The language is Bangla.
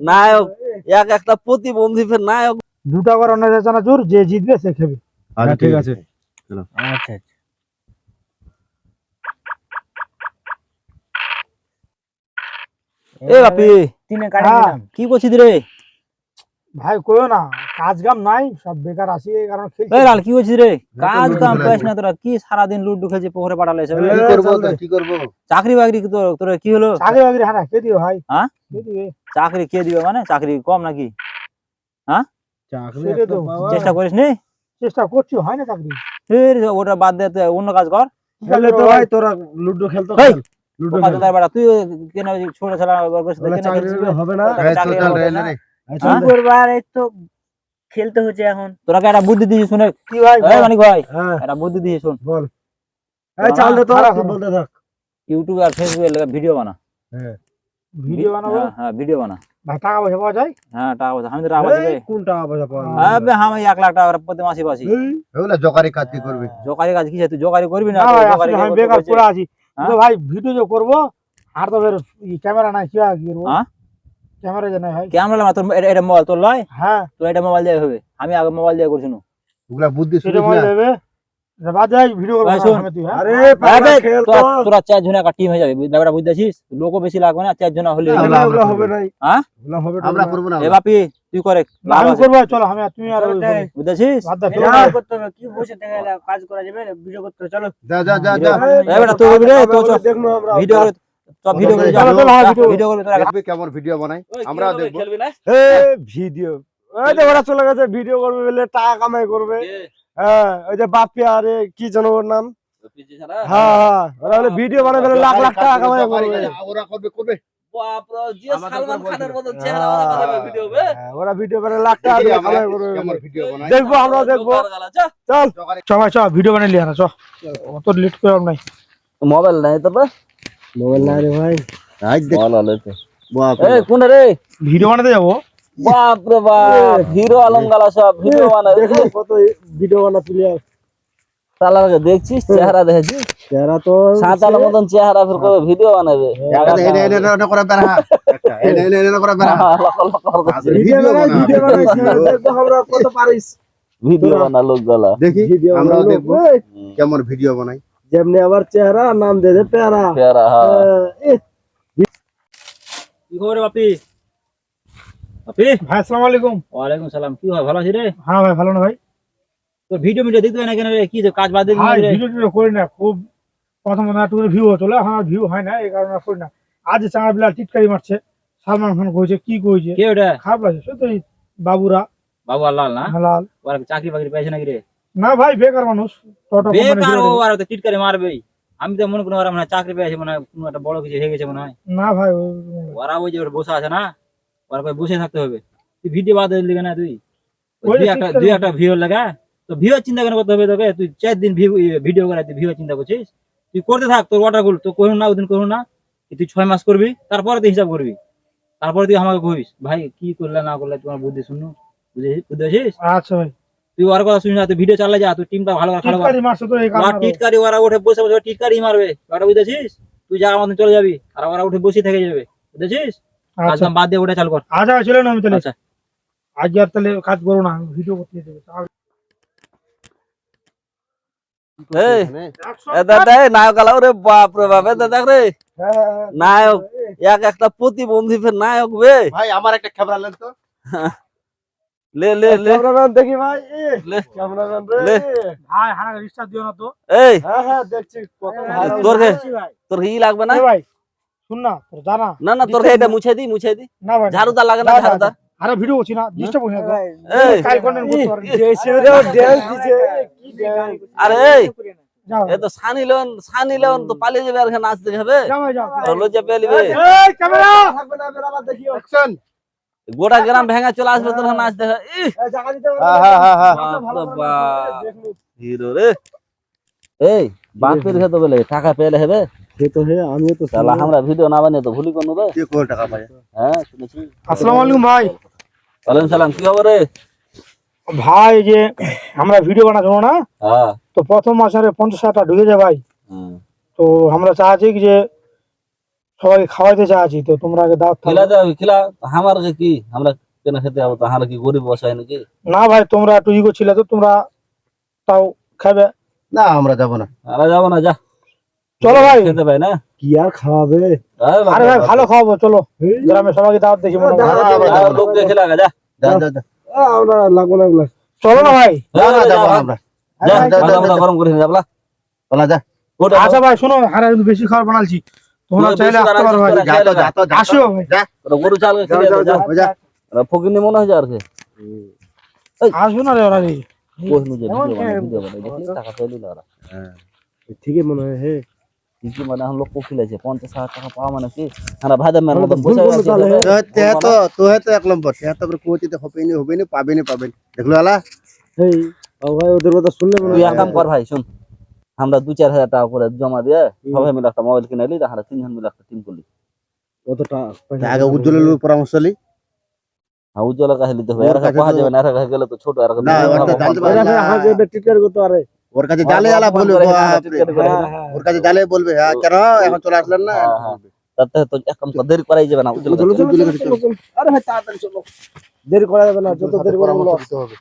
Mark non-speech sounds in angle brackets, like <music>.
নায়ক এক একটা প্রতিবন্ধী নায়ক। দুটা করে জোর যে জিতবে সে খেবে আচ্ছা ঠিক আছে। আচ্ছা এ বাপি তিনে কাটি হ্যাঁ। দিলাম। কি করছিস রে? ভাই কইও না। কাজ কাম নাই সব বেকার আসি এই কারণে খেলছি এই লাল কি রে? কাজ কাম না তোরা কি সারাদিন লুডু খেলছিস কি করব তো, কি করব? চাকরি বাকরি তোর তোর কি হলো? চাকরি বাকরি হ্যাঁ কে দিবে ভাই। হ্যাঁ? কে দিবে। চাকরি কে দিবে মানে? চাকরি কম নাকি? চাকরি তো, চেষ্টা করিস নি? চেষ্টা করছি হয় না চাকরি। ফের ওটা বাদ দে অন্য কাজ কর। খেলে তো ভাই তোরা লুডো খেলতো এই, খেল। লুডো বোকা খেল। তুই কেন ছোট ছেলে চাকরি? হবে না? চাকরি হবে না? এই তো খেলতে হচ্ছে এখন। তোরা একটা বুদ্ধি দিয়েছিস শুনে। কি ভাই এই মানিক ভাই হ্যাঁ। একটা বুদ্ধি দিয়েছিস শুন। বল। এই চাল দে তো। বলতে থাক। ইউটিউবে আর ফেসবুকে ভিডিও বানা। ভিডিও বানাবো? হ্যাঁ, হ্যাঁ ভিডিও বানা। ভাই টাকা পয়সা পাওয়া যায়? হ্যাঁ টাকা পয়সা। আমি তো টাকা পয়সা কোন টাকা পয়সা পাওয়া আবে আমি এক লাখ টাকা প্রতি মাসে পাচ্ছি। এই, জকারি কাজ কি করবি? জোকারি কাজ কি? তুই জোকারি করবি না? ভাই আমি বেকার। পড়ে আছি। হ্যাঁ? তো ভাই ভিডিও যে করব আর তো ফের ক্যামেরা নাই কি আর কি হ্যাঁ? ক্যামেরা যে নাই ভাই ক্যামেরা এটা- এটা মোবাইল তোর লয়? হ্যাঁ। তোর এটা মোবাইল দিয়ে হবে। আমি আগে মোবাইল দিয়ে করছি না। ওগুলা বুদ্ধি দেবে। শোন। আমি তুই, হ্যাঁ? আরে আবে, পাগলা খেল তো তোরা তোরা চার জনের একটা টিম হয়ে যাবে। ব্যাপারটা বুঝতেছিস? লোকও বেশি লাগবে না চার জন হলে না, হয়ে আমরা- যাবে। ওগুলা হবে নাই হ্যাঁ? ওগুলা হবে আমরা করব না এ বাপি তুই করে আমি করব চলো আমি তুমি আর ওই ওটাই। করব। বুঝতেছিস? বাদ দাও, ভিডিও চলো। করতে হবে কি বসে থেকে কাজ করা যাবে ভিডিও করতে চলো। যা যা যা যা। তো। ভিডিও হ্যাঁ, ভিডিও। ভিডিও কেমন ভিডিও বানাই আমরা দেখব। ভিডিও ওই যে ওরা চলে গেছে ভিডিও করবে বলে টাকা কামাই করবে। হ্যাঁ ওই যে বাপি আরে কি যেন ওর নাম? হ্যাঁ হ্যাঁ ওরা বলে ভিডিও বানাবে লাখ লাখ টাকা কামাই করবে। ওরা করবে করবে সালমান খানের মতো চেহারা ওরা বানাবে ভিডিও হ্যাঁ, ভিডিও করে লাখ টাকা আমরা কামাই করবে। কেমন ভিডিও বানাই দেখব আমরা দেখব। চল। জকারি চ ভিডিও বানাই লিয়া না চ অত লেট করে নাই। মোবাইল নাই তোর? মোবাইল না রে ভাই। আজ দেখ ভালো হলো তো। বাপ। এই কোন রে? ভিডিও বানাতে যাব। বাপ রে বাপ হিরো আলম গালা সব ভিডিও বানায়। কত ভিডিও বানা প্লেয়ার সালারকে দেখছিস চেহারা দেখেছিস? যারা তো সাঁতালের মতন চেহারা ফের ভিডিও বানাবে। করা বেড়া। একটা এনে এনে এনে করা বেড়া। ভিডিও ভিডিও বানাই দেখব আমরা কত পারিস। ভিডিও বানা লোক গলা দেখি আমরা দেখব কেমন ভিডিও বানাই। যেমনি আবার চেহারা নাম দে দে প্যারা। চেহারা হ্যাঁ। কি খবর রে বাপি? বাপি? ভাই আসসালামু আলাইকুম। ওয়ালাইকুম সালাম। কি হয় ভালো আছিস রে? হ্যাঁ ভাই ভালো না ভাই? তোর ভিডিও মিডিও দেখতে না কেন রে? কি যে কাজ বাদ দিয়ে রে? ভিডিও টিডিও করি না খুব প্রথম প্রথম একটু ভিউ চলে। আর ভিউ হয় না এই কারণে করি না। আজ চাঙা বিলা টিটকারি মারছে সালমান খান কইছে কি কইছে? কে ওটা? খারাপ লাগছে সত্যি বাবুরা। বাবু আল্লাহ না? হালাল ওরা চাকরি বাকরি পেয়েছে নাকি রে? না ভাই বেকার মানুষ। টোটো বেকার ও আর টিটকারি মারবেই। আমি তো মনে করি ওরা মনে চাকরি পেয়েছে মনে কোনো একটা বড় কিছু হয়ে গেছে মনে হয়। না ভাই ওরা ওই যে বসে আছে না ওরা কই বসে থাকতে হবে। তুই ভিডিও বাদ দিলি কেন তুই? দুই একটা দুই একটা ভিউ লাগা। তো ভিউ চিন্তা কেন করতে হবে তোকে? তুই চার দিন ভিডিও করে তুই ভিউ চিন্তা করছিস? তুই করতে থাক তোর ওয়াটারগুলো তো করুন না ওদিন করুন না। তুই ছয় মাস করবি তারপরে তুই হিসাব করবি। তারপরে তুই আমাকে কহিস ভাই কি করলে না করলে তোমার বুদ্ধি শুনো বুঝেছিস আচ্ছা ভাই। তুই ওর কথা শুনিস না তুই ভিডিও চালিয়ে যা তুই টিমটা ভালো করে খারাপ টিটকারি মারছে তো এই ওরা টিটকারি ওরা উঠে বসে বসে টিটকারি মারবে। ওরা বুঝেছিস? তুই জায়গা মতন চলে যাবি আর ওরা উঠে বসে থেকে যাবে। বুঝেছিস? আচ্ছা। বাদ দিয়ে ওটা চালু কর। আচ্ছা চলে না আমি তাহলে আচ্ছা। আজ আর তাহলে কাজ করব না ভিডিও করতে দেখ নায়ক আলাও রে বাপ রে। বাপ রে নায়ক এক একটা প্রতিবন্ধী ফের নায়ক বে। ভাই আমার একটা ক্যামেরা লেন তো। <laughs> লে লে লে। ক্যামেরাম্যান দেখি ভাই লে। ক্যামেরাম্যান লে। রে ভাই হানা রিস্টার দিও না তো। এই। হ্যাঁ হ্যাঁ দেখছি কত ভালো তোর কে? তোর কি লাগবে না? ভাই শুন না তোর জানা। না না তোর এটা মুছে দি মুছে দি। না ভাই। ঝাড়ুদার লাগে না না, আরে ভিডিও করছি না ডিস্টার্ব হই না তো। এই। কাল কন্টেন্ট করতে পারবি। দেশে রে ড্যান্স দিছে কি dance? আরে এই। এ তো সানি লেন সানি লেন তো পালিয়ে যাবে আর নাচতে হবে। যাও ভাই যাও। লজ্জা পেয়ে লিবে এই ক্যামেরা! থাকবে না এবার দেখিও। অ্যাকশন গোটা গ্রাম ভেঙে চলে আসবে তোর হ্যাঁ। হ্যাঁ হ্যাঁ হ্যাঁ। দেখুন। হিরো রে। এই বাপের খেতে বলে টাকা পেলে হবে? সে তো হে আমিও তো তাহলে আমরা ভিডিও না বানিয়ে তো ভুলি কোনো রে। টাকা পায়? হ্যাঁ শুনেছি। আসসালামু আলাইকুম ভাই। ওয়ালাইকুম সালাম কি খবর রে? ভাই যে আমরা ভিডিও বানাবো না হ্যাঁ। তো প্রথম মাসে পঞ্চাশ হাজার ঢুকে যায় ভাই। তো আমরা চাচ্ছি যে সবাইকে খাওয়াইতে চাচ্ছি তো তোমরা আগে দাওয়াত খিলা আমার কি? আমরা কেন খেতে যাব তাহার কি গরিব বসায় নাকি? না ভাই তোমরা একটু ইগো ছিল তো তোমরা তাও খাবে না আমরা যাব না। আমরা যাব না যা। চলো ভাই। খেতে পাই না? কি আর খাওয়াবে? আরে ভাই ভালো খাওয়াবো চলো। গ্রামে সবাইকে দাওয়াত দেখি মনে হয়। খিলা গা, যা। যা, যা। আমরা লাগবো না এগুলা। চলো না ভাই। না, যাব আমরা। গরম করে যাবলা। চলা যা। আচ্ছা ভাই শোনো হারা কিন্তু বেশি খাবার বানালছি। তোমরা বেশি চাইলে আসতে পারো ভাই। যা তো, যা তো, আসো ভাই ওটা গরু চাল খেলে যাও, যা। ওই যা। মনে হয় আর কি না রে ওরা রে। দেখলি টাকা ঠিকই মনে হয় হে। কি মানে হাজার টাকা পাওয়া মানে কি? আমরা বসে আছি। তো তে তো তো হে তো এক নম্বর। তে তো কোচিতে হবে নি হবে নি পাবে নি পাবে নি দেখল আলা? এই ও ভাই ওদের কথা শুনলে মনে তুই হয় এক কাম কর ভাই শুন। আমরা দু চার হাজার টাকা করে জমা দিয়ে সবাই মিলে একটা মোবাইল কিনে এলি আমরা তিনজন মিলে একটা টিম করলি। আগে উজ্জ্বলের পরামর্শ লি উজ্জ্বলের কাছে নিতে হবে ওর কাছে কাছে পাওয়া তো- যাবে না এর কাছে গেলে তো ছোট এর কাছে না, ওর তো কাছে জালে আলা বলবে করে। করে হ্যাঁ, হ্যাঁ। ওর কাছে জালে বলবে হ্যাঁ কেন? এখন চলে আসলেন না? হ্যাঁ, হ্যাঁ। তাতে তো এক কাম দেরি করাই যাবে না উজ্জ্বলের চলো কাছে। চলো। চলো চলো, চলো। আরে ভাই তাড়াতাড়ি চলো। দেরি করা যাবে না যত দেরি। দিতে হবে।